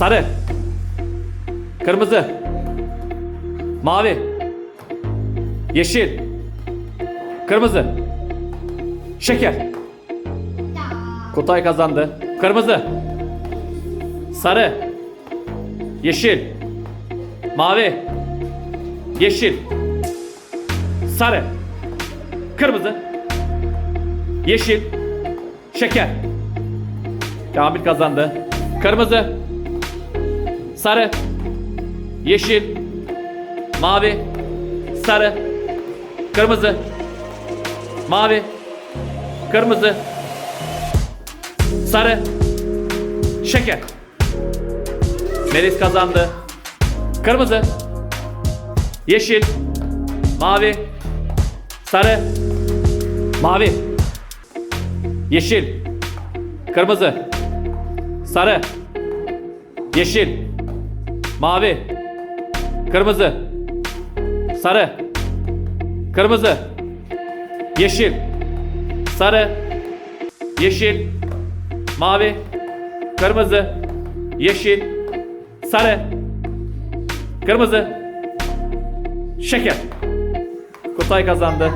Sarı. Kırmızı. Mavi. Yeşil. Kırmızı. Şeker. Kutay kazandı. Kırmızı. Sarı. Yeşil. Mavi. Yeşil. Sarı. Kırmızı. Yeşil. Şeker. Kamil kazandı. Kırmızı. Sarı. Yeşil. Mavi. Sarı. Kırmızı. Mavi. Kırmızı. Sarı. Şeker. Melis kazandı. Kırmızı. Yeşil. Mavi. Sarı. Mavi. Yeşil. Kırmızı. Sarı. Yeşil. Mavi. Kırmızı. Sarı. Kırmızı. Yeşil. Sarı. Yeşil. Mavi. Kırmızı. Yeşil. Sarı. Kırmızı. Şeker. Kutay kazandı.